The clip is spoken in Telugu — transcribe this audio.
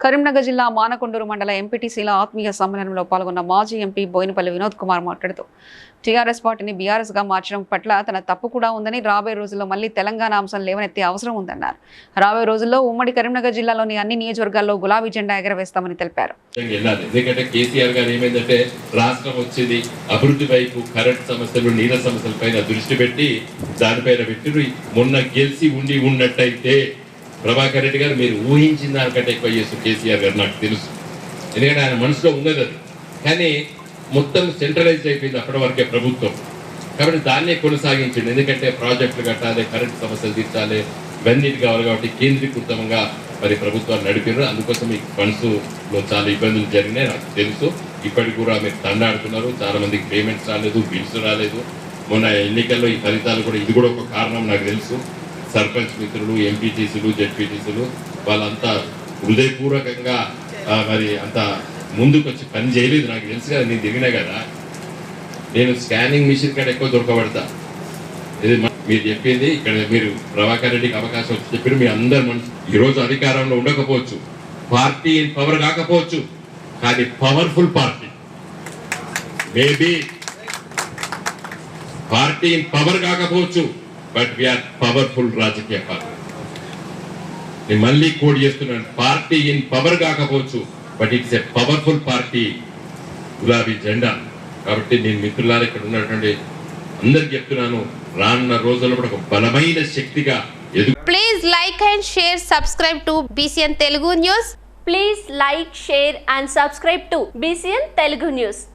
కరీంనగర్ జిల్లా మానకొండూరు మండల ఎంపీటీసీల ఆత్మీయ సమ్మేళనంలో పాల్గొన్న మాజీ ఎంపీ బోయినపల్లి వినోద్ కుమార్ మాట్లాడుతూ టీఆర్ఎస్ పార్టీని బీఆర్ఎస్గా మార్చడం పట్ల తన తప్పు కూడా ఉందని రాబోయే రోజుల్లో మళ్ళీ తెలంగాణ అంశం లేవనెత్తే అవసరం ఉందన్నారు. రాబోయే రోజుల్లో ఉమ్మడి కరీంనగర్ జిల్లాలోని అన్ని నియోజకవర్గాల్లో గులాబీ జెండా ఎగరవేస్తామని తెలిపారు. ఎందుకంటే కేసీఆర్ గారు ఏమైందంటే రాష్ట్రం వచ్చింది అభివృద్ధి వైపు కరెంట్ సమస్యలు నీళ్ళ సమస్యలపైన దృష్టి పెట్టి దానిపైన పెట్టి మొన్న గెలిచి ఉండి ఉన్నట్టయితే ప్రభాకర్ రెడ్డి గారు మీరు ఊహించిన దానికంటే ఎక్కువ చేస్తారు కేసీఆర్ గారు నాకు తెలుసు. ఎందుకంటే ఆయన మనసులో ఉన్నది అది. కానీ మొత్తం సెంట్రలైజ్ అయిపోయింది అప్పటి వరకే ప్రభుత్వం. కాబట్టి దాన్నే కొనసాగించండి. ఎందుకంటే ప్రాజెక్టులు కట్టాలి కరెంట్ సమస్యలు తీర్చాలి ఇవన్నీ కావాలి కాబట్టి కేంద్రీకృతంగా మరి ప్రభుత్వాలు నడిపారు అందుకోసం ఈ ఫండ్స్లో చాలా ఇబ్బందులు జరిగినాయి నాకు తెలుసు. ఇప్పటికి కూడా మీరు తండాడుతున్నారు. చాలా మందికి పేమెంట్స్ రాలేదు బిల్స్ రాలేదు. మొన్న ఎన్నికల్లో ఈ ఫలితాలు కూడా ఇది కూడా ఒక కారణం నాకు తెలుసు. సర్పంచ్ మిత్రులు ఎంపీటీసీలు జడ్పీటీసీలు వాళ్ళంతా హృదయపూర్వకంగా మరి అంత ముందుకు వచ్చి పని చేయలేదు. నాకు తెలుసు కదా నేను దిగినా కదా. నేను స్కానింగ్ మిషన్ కాడ ఎక్కువ దొరకబడతా. ఇది మీరు చెప్పింది ఇక్కడ మీరు ప్రభాకర్ రెడ్డికి అవకాశం వచ్చి చెప్పారు. మీ అందరు మనసు ఈరోజు అధికారంలో ఉండకపోవచ్చు. పార్టీ ఇన్ పవర్ కాకపోవచ్చు. కానీ powerful party. Maybe party in power కాకపోవచ్చు. బట్ వీఆర్ పవర్ఫుల్ రాజకీయ పార్టీ. నేను మళ్ళీ కోడ్ చేస్తున్నాను పార్టీ ఇన్ పవర్ కాకపోవచ్చు but it's a powerful party గులాబీ జెండా. కాబట్టి నేను మిత్రులారా ఇక్కడ ఉన్నటువంటి అందరికి చెప్తున్నాను రానున్న రోజుల్లో కూడా ఒక బలమైన శక్తిగా please like and share subscribe to BCN Telugu news please like share and subscribe to BCN Telugu news